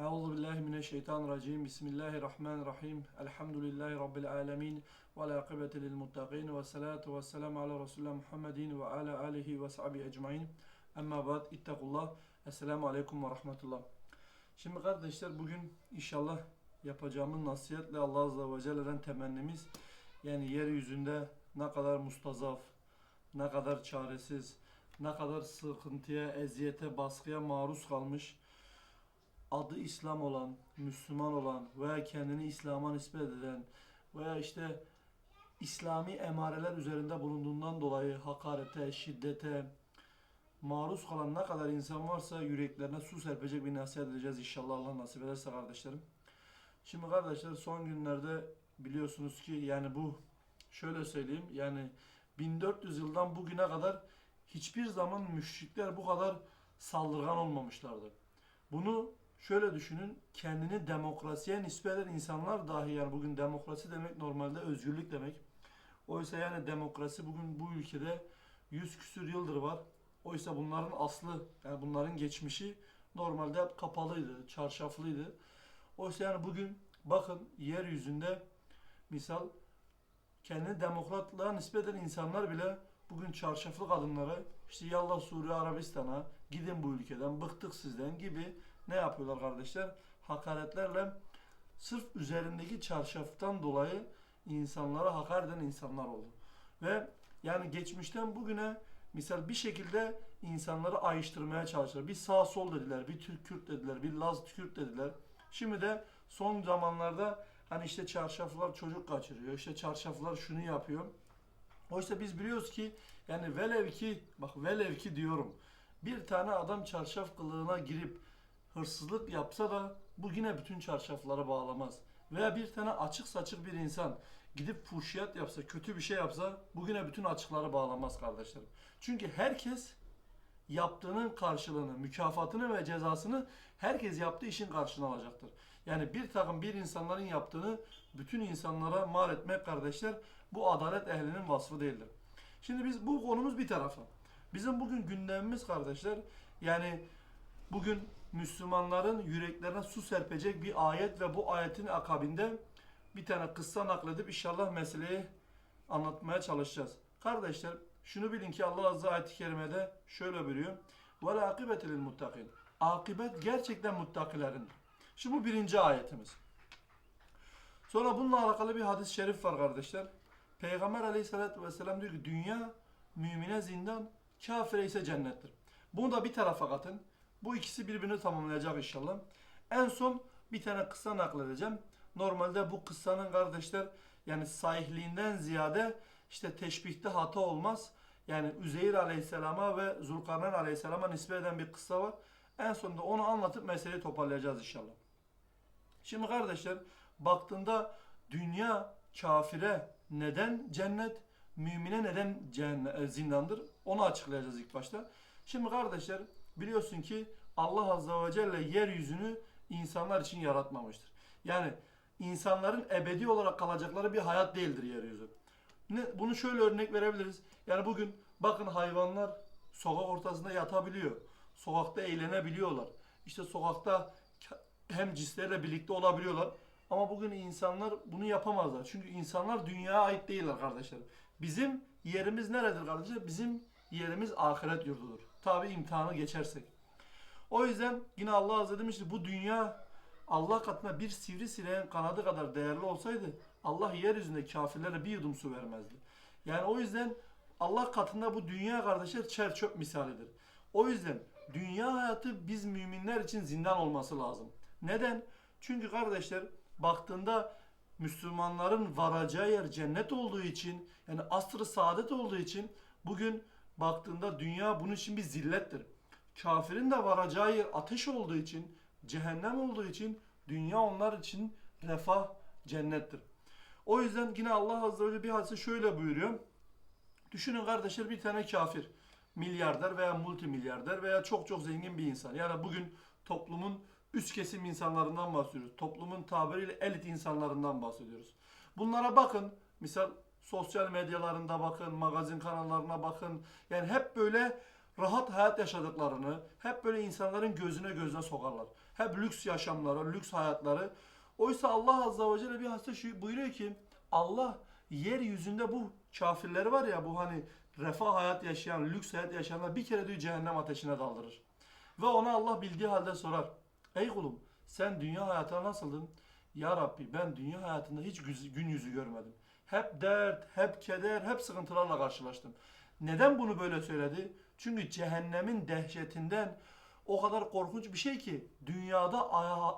Euzu billahi mineşşeytanirracim. Bismillahirrahmanirrahim. Elhamdülillahi rabbil alamin. Ve la akibete lil muttaqin ve salatu vesselam ala Resulullah Muhammedin ve ala alihi ve sahbihi ecmaîn. Amma ba'd. İttakullah. Esselamu aleyküm ve rahmetullah. Şimdi kardeşler bugün inşallah yapacağımız nasihatle Allah Azze ve Celle'den temennimiz yani yeryüzünde ne kadar mustazaf, ne kadar çaresiz, ne kadar sıkıntıya, eziyete, baskıya maruz kalmış adı İslam olan, Müslüman olan veya kendini İslam'a nispet eden veya işte İslami emareler üzerinde bulunduğundan dolayı hakarete, şiddete maruz kalan ne kadar insan varsa yüreklerine su serpecek bir nasihat edeceğiz inşallah Allah nasip ederse kardeşlerim. Şimdi kardeşler son günlerde biliyorsunuz ki yani bu şöyle söyleyeyim yani 1400 yıldan bugüne kadar hiçbir zaman müşrikler bu kadar saldırgan olmamışlardı. Bunu şöyle düşünün kendini demokrasiye nispet eden insanlar dahi yani bugün demokrasi demek normalde özgürlük demek. Oysa yani demokrasi bugün bu ülkede 100 küsür yıldır var. Oysa bunların aslı yani bunların geçmişi normalde kapalıydı, çarşaflıydı. Oysa yani bugün bakın yeryüzünde misal kendini demokratlığa nispet eden insanlar bile bugün çarşaflı kadınlara işte yallah Suriye Arabistan'a gidin bu ülkeden bıktık sizden gibi ne yapıyorlar kardeşler? Hakaretlerle sırf üzerindeki çarşaftan dolayı insanlara hakaret eden insanlar oldu. Ve yani geçmişten bugüne misal bir şekilde insanları ayrıştırmaya çalıştılar. Bir sağ sol dediler, bir Türk Kürt dediler, bir Laz Kürt dediler. Şimdi de son zamanlarda hani işte çarşaflar çocuk kaçırıyor, işte çarşaflar şunu yapıyor. Oysa biz biliyoruz ki yani velev ki bak velev ki diyorum bir tane adam çarşaf kılığına girip hırsızlık yapsa da bu yine bütün çarşafları bağlamaz. Veya bir tane açık saçık bir insan gidip fuhşiyat yapsa, kötü bir şey yapsa bu yine bütün açıkları bağlamaz kardeşlerim. Çünkü herkes yaptığının karşılığını, mükafatını ve cezasını herkes yaptığı işin karşılığını alacaktır. Yani bir takım bir insanların yaptığını bütün insanlara mal etmek kardeşler bu adalet ehlinin vasfı değildir. Şimdi biz bu konumuz bir tarafa. Bizim bugün gündemimiz kardeşler yani bugün Müslümanların yüreklerine su serpecek bir ayet ve bu ayetin akabinde bir tane kıssa nakledip inşallah meseleyi anlatmaya çalışacağız. Kardeşler şunu bilin ki Allah Azze ayet-i kerimede şöyle buyuruyor. Ve akibete lil muttakin. Akibet gerçekten muttakilerin. Şimdi bu birinci ayetimiz. Sonra bununla alakalı bir hadis-i şerif var kardeşler. Peygamber aleyhissalatü vesselam diyor ki dünya mümine zindan, kafire ise cennettir. Bunu da bir tarafa katın. Bu ikisi birbirini tamamlayacak inşallah. En son bir tane kıssa nakledeceğim. Normalde bu kıssanın kardeşler yani sahihliğinden ziyade işte teşbihte hata olmaz. Yani Üzeyir Aleyhisselam'a ve Zulkarneyn Aleyhisselam'a nispet eden bir kıssa var. En sonunda onu anlatıp meseleyi toparlayacağız inşallah. Şimdi kardeşler baktığında dünya kafire neden cennet, mümine neden cennet, zindandır onu açıklayacağız ilk başta. Şimdi kardeşler biliyorsun ki Allah Azze ve Celle yeryüzünü insanlar için yaratmamıştır. Yani insanların ebedi olarak kalacakları bir hayat değildir yeryüzü. Ne, bunu şöyle örnek verebiliriz. Yani bugün bakın hayvanlar sokak ortasında yatabiliyor. Sokakta eğlenebiliyorlar. İşte sokakta hem cinslerle birlikte olabiliyorlar. Ama bugün insanlar bunu yapamazlar. Çünkü insanlar dünyaya ait değiller kardeşler. Bizim yerimiz neredir kardeşler? Bizim yerimiz ahiret yurdudur. Tabi imtihanı geçersek. O yüzden yine Allah Azze demişti bu dünya Allah katına bir sivrisineğin kanadı kadar değerli olsaydı Allah yeryüzünde kafirlere bir yudum su vermezdi. Yani o yüzden Allah katında bu dünya kardeşler çer çöp misalidir. O yüzden dünya hayatı biz müminler için zindan olması lazım. Neden? Çünkü kardeşler baktığında Müslümanların varacağı yer cennet olduğu için yani asr-ı saadet olduğu için bugün baktığında dünya bunun için bir zillettir. Kafirin de varacağı yer ateş olduğu için, cehennem olduğu için dünya onlar için refah, cennettir. O yüzden yine Allah Azze ve Celle bir hadise şöyle buyuruyor. Düşünün kardeşler bir tane kafir, milyarder veya multimilyarder veya çok çok zengin bir insan. Yani bugün toplumun üst kesim insanlarından bahsediyoruz. Toplumun tabiriyle elit insanlarından bahsediyoruz. Bunlara bakın. Misal sosyal medyalarında bakın, magazin kanallarına bakın. Yani hep böyle rahat hayat yaşadıklarını hep böyle insanların gözüne gözüne sokarlar. Hep lüks yaşamları, lüks hayatları. Oysa Allah Azze ve Celle bir hasta şu buyuruyor ki Allah yeryüzünde bu kafirleri var ya bu hani refah hayat yaşayan, lüks hayat yaşayanlar bir kere diyor cehennem ateşine daldırır. Ve ona Allah bildiği halde sorar. Ey kulum sen dünya hayatına nasıldın? Ya Rabbi ben dünya hayatında hiç gün yüzü görmedim. Hep dert, hep keder, hep sıkıntılarla karşılaştım. Neden bunu böyle söyledi? Çünkü cehennemin dehşetinden o kadar korkunç bir şey ki dünyada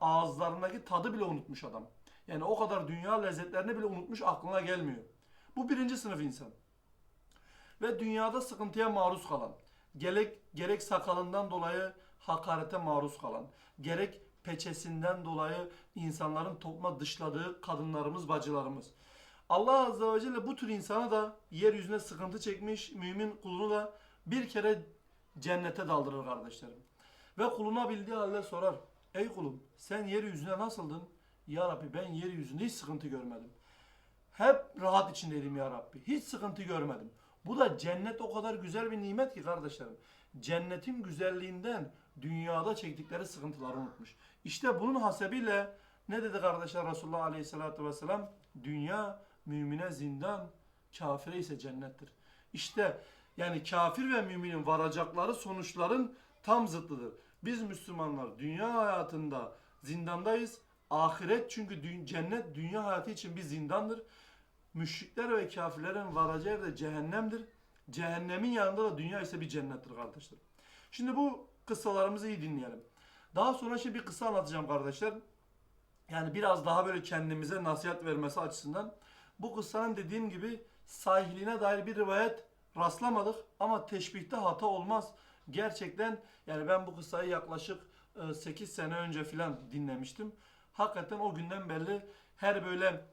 ağızlarındaki tadı bile unutmuş adam. Yani o kadar dünya lezzetlerini bile unutmuş aklına gelmiyor. Bu birinci sınıf insan. Ve dünyada sıkıntıya maruz kalan, gerek, gerek sakalından dolayı hakarete maruz kalan, gerek peçesinden dolayı insanların topluma dışladığı kadınlarımız, bacılarımız. Allah Azze ve Celle bu tür insana da yeryüzüne sıkıntı çekmiş mümin kulunu da bir kere cennete daldırır kardeşlerim. Ve kuluna bildiği halde sorar. Ey kulum sen yeryüzüne nasıldın? Ya Rabbi ben yeryüzünde hiç sıkıntı görmedim. Hep rahat içindeydim ya Rabbi. Hiç sıkıntı görmedim. Bu da cennet o kadar güzel bir nimet ki kardeşlerim. Cennetin güzelliğinden dünyada çektikleri sıkıntıları unutmuş. İşte bunun hasebiyle ne dedi kardeşler Resulullah Aleyhisselatü Vesselam? Dünya mümine zindan, kafire ise cennettir. İşte yani kafir ve müminin varacakları sonuçların tam zıttıdır. Biz Müslümanlar dünya hayatında zindandayız. Ahiret çünkü dü- cennet dünya hayatı için bir zindandır. Müşrikler ve kafirlerin varacağı yer de cehennemdir. Cehennemin yanında da dünya ise bir cennettir kardeşler. Şimdi bu kıssalarımızı iyi dinleyelim. Daha sonra şimdi bir kısa anlatacağım kardeşler. Yani biraz daha böyle kendimize nasihat vermesi açısından. Bu kıssanın dediğim gibi sahihliğine dair bir rivayet rastlamadık ama teşbihte hata olmaz. Gerçekten yani ben bu kıssayı yaklaşık 8 sene önce filan dinlemiştim. Hakikaten o günden belli her böyle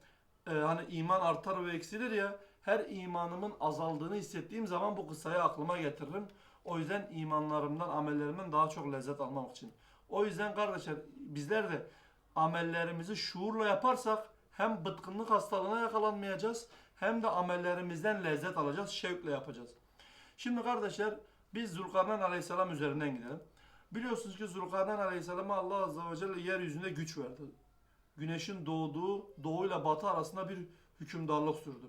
e, hani iman artar ve eksilir ya her imanımın azaldığını hissettiğim zaman bu kıssayı aklıma getiririm. O yüzden imanlarımdan, amellerimden daha çok lezzet almak için. O yüzden kardeşler bizler de amellerimizi şuurla yaparsak hem bıtkınlık hastalığına yakalanmayacağız hem de amellerimizden lezzet alacağız, şevkle yapacağız. Şimdi kardeşler biz Zulkarneyn Aleyhisselam üzerinden gidelim. Biliyorsunuz ki Zulkarneyn Aleyhisselam'a Allah Azze ve Celle yeryüzünde güç verdi. Güneşin doğduğu, doğuyla batı arasında bir hükümdarlık sürdü.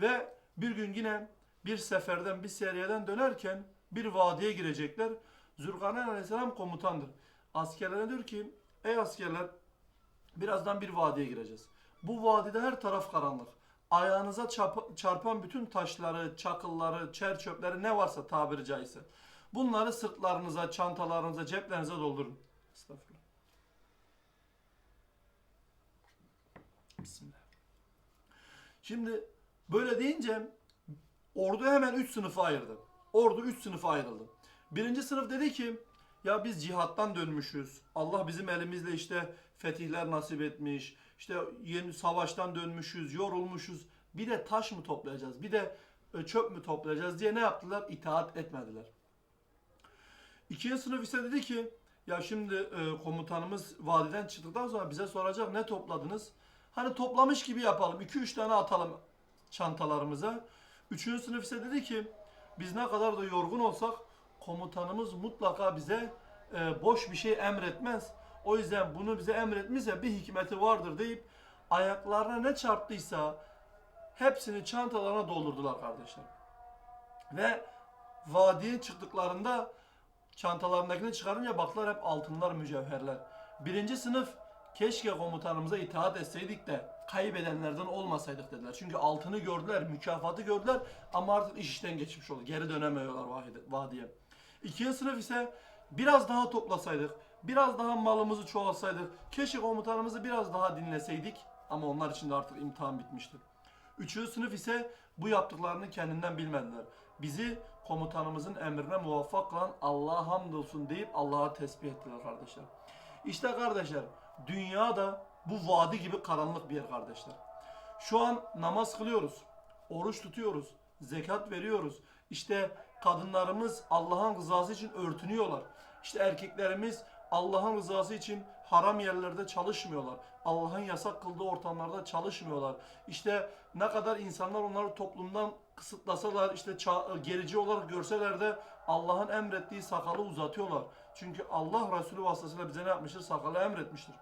Ve bir gün yine bir seferden, bir seriyeden dönerken bir vadiye girecekler. Zülkarneyn Aleyhisselam komutandır. Askerlerine diyor ki, ey askerler birazdan bir vadiye gireceğiz. Bu vadide her taraf karanlık. Ayağınıza çarp- çarpan bütün taşları, çakılları, çer çöpleri ne varsa tabiri caizse. Bunları sırtlarınıza, çantalarınıza, ceplerinize doldurun. Estağfurullah. Bismillah. Şimdi böyle deyince ordu hemen üç sınıfa ayırdı. Ordu üç sınıfa ayrıldı. Birinci sınıf dedi ki ya biz cihattan dönmüşüz. Allah bizim elimizle işte fetihler nasip etmiş. İşte yeni savaştan dönmüşüz, yorulmuşuz. Bir de taş mı toplayacağız? Bir de e, çöp mü toplayacağız diye ne yaptılar? İtaat etmediler. İkinci sınıf ise dedi ki ya şimdi e, komutanımız vadiden çıktıktan sonra bize soracak ne topladınız? Hani toplamış gibi yapalım. 2-3 tane atalım çantalarımıza. Üçüncü sınıf ise dedi ki biz ne kadar da yorgun olsak komutanımız mutlaka bize e, boş bir şey emretmez. O yüzden bunu bize emretmişse bir hikmeti vardır deyip ayaklarına ne çarptıysa hepsini çantalarına doldurdular kardeşler. Ve vadiye çıktıklarında çantalarındakini çıkarınca baktılar hep altınlar, mücevherler. Birinci sınıf keşke komutanımıza itaat etseydik de kaybedenlerden olmasaydık dediler. Çünkü altını gördüler, mükafatı gördüler ama artık iş işten geçmiş oldu. Geri dönemiyorlar vadiye. İkinci sınıf ise biraz daha toplasaydık, biraz daha malımızı çoğalsaydık, keşke komutanımızı biraz daha dinleseydik ama onlar için de artık imtihan bitmişti. Üçüncü sınıf ise bu yaptıklarını kendinden bilmediler. Bizi komutanımızın emrine muvaffak kılan Allah'a hamdolsun deyip Allah'a tesbih ettiler kardeşler. İşte kardeşler dünya da bu vadi gibi karanlık bir yer kardeşler. Şu an namaz kılıyoruz, oruç tutuyoruz, zekat veriyoruz. İşte kadınlarımız Allah'ın rızası için örtünüyorlar. İşte erkeklerimiz Allah'ın rızası için haram yerlerde çalışmıyorlar. Allah'ın yasak kıldığı ortamlarda çalışmıyorlar. İşte ne kadar insanlar onları toplumdan kısıtlasalar işte gerici olarak görseler de Allah'ın emrettiği sakalı uzatıyorlar. Çünkü Allah Resulü vasıtasıyla bize ne yapmıştır? Sakalı emretmiştir.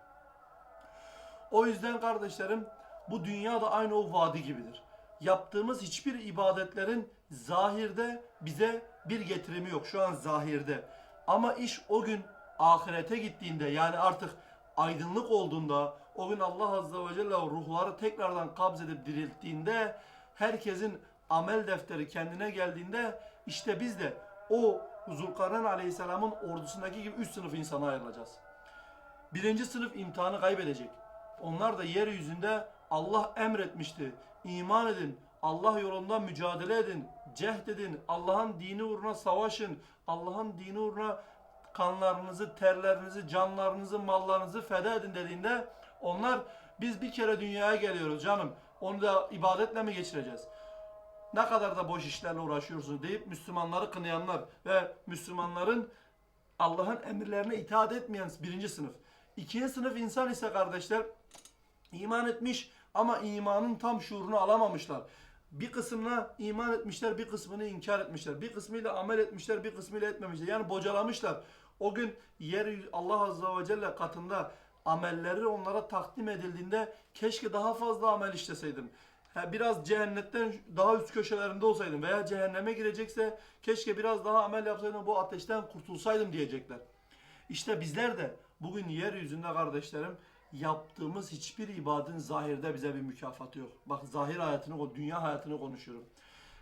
O yüzden kardeşlerim bu dünya da aynı o vadi gibidir. Yaptığımız hiçbir ibadetlerin zahirde bize bir getirimi yok. Şu an zahirde. Ama iş o gün ahirete gittiğinde yani artık aydınlık olduğunda o gün Allah Azze ve Celle ruhları tekrardan kabz edip dirilttiğinde herkesin amel defteri kendine geldiğinde işte biz de o Zulkarneyn Aleyhisselam'ın ordusundaki gibi üç sınıf insana ayrılacağız. Birinci sınıf imtihanı kaybedecek. Onlar da yeryüzünde Allah emretmişti. İman edin, Allah yolunda mücadele edin, cehd edin, Allah'ın dini uğruna savaşın, Allah'ın dini uğruna kanlarınızı, terlerinizi, canlarınızı, mallarınızı feda edin dediğinde onlar biz bir kere dünyaya geliyoruz canım. Onu da ibadetle mi geçireceğiz? Ne kadar da boş işlerle uğraşıyorsunuz deyip Müslümanları kınayanlar ve Müslümanların Allah'ın emirlerine itaat etmeyen birinci sınıf. İkinci sınıf insan ise kardeşler iman etmiş ama imanın tam şuurunu alamamışlar. Bir kısmına iman etmişler, bir kısmını inkar etmişler. Bir kısmıyla amel etmişler, bir kısmıyla etmemişler. Yani bocalamışlar. O gün yer Allah Azze ve Celle katında amelleri onlara takdim edildiğinde keşke daha fazla amel işleseydim. Biraz cehennetten daha üst köşelerinde olsaydım veya cehenneme girecekse keşke biraz daha amel yapsaydım bu ateşten kurtulsaydım diyecekler. İşte bizler de bugün yeryüzünde kardeşlerim yaptığımız hiçbir ibadetin zahirde bize bir mükafatı yok. Bak zahir hayatını, dünya hayatını konuşuyorum.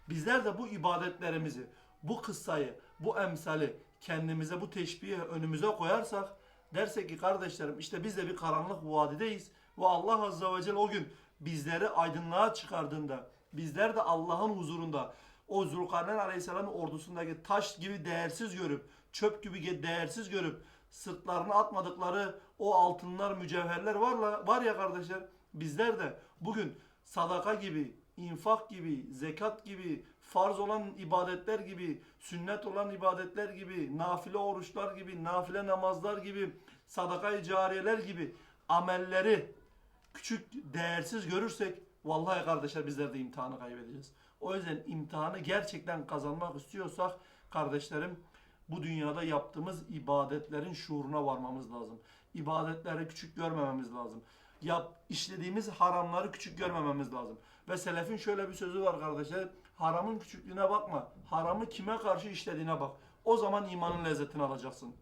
Bizler de bu ibadetlerimizi, bu kıssayı, bu emsali kendimize, bu teşbihi önümüze koyarsak dersek ki kardeşlerim işte biz de bir karanlık vadideyiz ve Allah Azze ve Celle o gün bizleri aydınlığa çıkardığında bizler de Allah'ın huzurunda o Zulkarneyn Aleyhisselam'ın ordusundaki taş gibi değersiz görüp çöp gibi değersiz görüp sırtlarına atmadıkları o altınlar, mücevherler var, var ya kardeşler bizler de bugün sadaka gibi, infak gibi, zekat gibi, farz olan ibadetler gibi, sünnet olan ibadetler gibi, nafile oruçlar gibi, nafile namazlar gibi, sadaka-i cariyeler gibi amelleri küçük, değersiz görürsek vallahi kardeşler bizler de imtihanı kaybedeceğiz. O yüzden imtihanı gerçekten kazanmak istiyorsak kardeşlerim bu dünyada yaptığımız ibadetlerin şuuruna varmamız lazım. İbadetleri küçük görmememiz lazım. Yap, işlediğimiz haramları küçük görmememiz lazım. Ve selefin şöyle bir sözü var kardeşler. Haramın küçüklüğüne bakma. Haramı kime karşı işlediğine bak. O zaman imanın lezzetini alacaksın.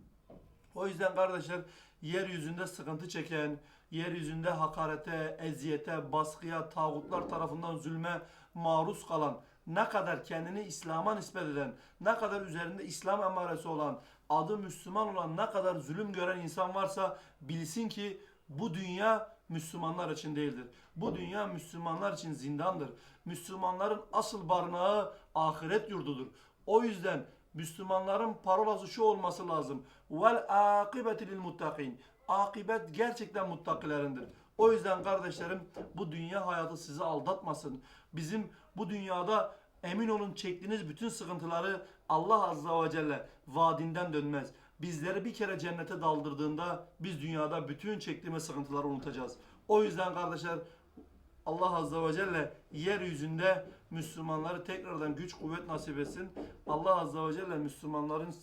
O yüzden kardeşler yeryüzünde sıkıntı çeken, yeryüzünde hakarete, eziyete, baskıya, tağutlar tarafından zulme maruz kalan, ne kadar kendini İslam'a nispet eden, ne kadar üzerinde İslam emaresi olan, adı Müslüman olan ne kadar zulüm gören insan varsa bilsin ki bu dünya Müslümanlar için değildir. Bu dünya Müslümanlar için zindandır. Müslümanların asıl barınağı ahiret yurdudur. O yüzden Müslümanların parolası şu olması lazım. Vel akibeti lil muttakin. Akibet gerçekten muttakilerindir. O yüzden kardeşlerim bu dünya hayatı sizi aldatmasın. Bizim bu dünyada emin olun çektiğiniz bütün sıkıntıları Allah Azza ve Celle vaadinden dönmez. Bizleri bir kere cennete daldırdığında biz dünyada bütün çektiğimiz sıkıntıları unutacağız. O yüzden kardeşler Allah Azze ve Celle yeryüzünde Müslümanları tekrardan güç kuvvet nasip etsin. Allah Azze ve Celle Müslümanların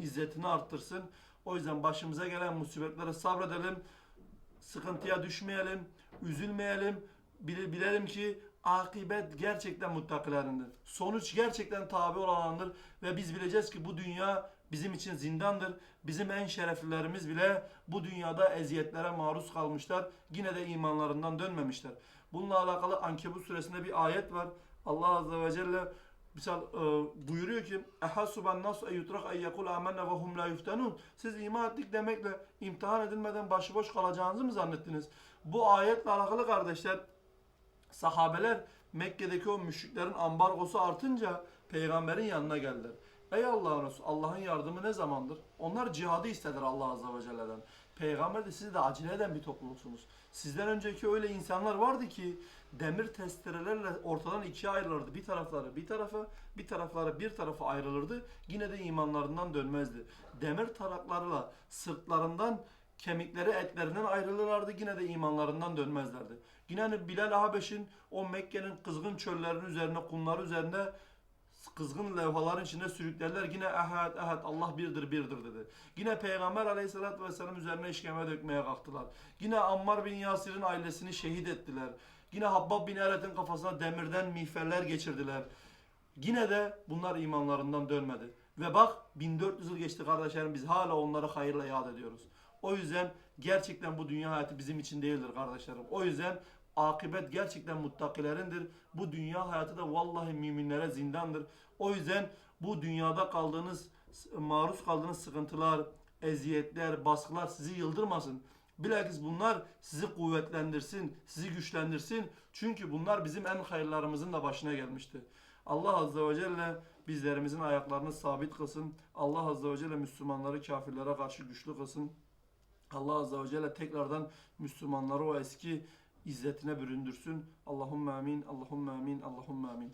izzetini arttırsın. O yüzden başımıza gelen musibetlere sabredelim. Sıkıntıya düşmeyelim. Üzülmeyelim. Bile- Bilelim ki akibet gerçekten muttakilerindir. Sonuç gerçekten tabi olandır. Ve biz bileceğiz ki bu dünya bizim için zindandır. Bizim en şereflilerimiz bile bu dünyada eziyetlere maruz kalmışlar. Yine de imanlarından dönmemişler. Bununla alakalı Ankebut suresinde bir ayet var. Allah Azze ve Celle misal e, buyuruyor ki ehasuben nasu eyyutrak eyyekul amenne ve hum la yuftanun siz iman ettik demekle imtihan edilmeden başıboş kalacağınızı mı zannettiniz? Bu ayetle alakalı kardeşler sahabeler Mekke'deki o müşriklerin ambargosu artınca peygamberin yanına geldiler. Ey Allah'ın Resulü Allah'ın yardımı ne zamandır? Onlar cihadı istediler Allah Azze ve Celle'den. Peygamber de siz de acele eden bir topluluksunuz. Sizden önceki öyle insanlar vardı ki demir testerelerle ortadan ikiye ayrılırdı. Bir tarafları bir tarafa, bir tarafları bir tarafa ayrılırdı. Yine de imanlarından dönmezdi. Demir taraklarla sırtlarından kemikleri etlerinden ayrılırlardı yine de imanlarından dönmezlerdi. Yine hani Bilal Habeş'in o Mekke'nin kızgın çöllerinin üzerine, kumlar üzerinde kızgın levhaların içinde sürüklerler. Yine ehad ehad Allah birdir birdir dedi. Yine Peygamber aleyhissalatü vesselam üzerine işkembe dökmeye kalktılar. Yine Ammar bin Yasir'in ailesini şehit ettiler. Yine Habbab bin Eret'in kafasına demirden miğferler geçirdiler. Yine de bunlar imanlarından dönmedi. Ve bak 1400 yıl geçti kardeşlerim biz hala onları hayırla yad ediyoruz. O yüzden gerçekten bu dünya hayatı bizim için değildir kardeşlerim. O yüzden akıbet gerçekten muttakilerindir. Bu dünya hayatı da vallahi müminlere zindandır. O yüzden bu dünyada kaldığınız, maruz kaldığınız sıkıntılar, eziyetler, baskılar sizi yıldırmasın. Bilakis bunlar sizi kuvvetlendirsin, sizi güçlendirsin. Çünkü bunlar bizim en hayırlarımızın da başına gelmişti. Allah Azze ve Celle bizlerimizin ayaklarını sabit kılsın. Allah Azze ve Celle Müslümanları kafirlere karşı güçlü kılsın. Allah Azze ve Celle tekrardan Müslümanları o eski izzetine büründürsün. Allahümme amin, Allahümme amin, Allahümme amin.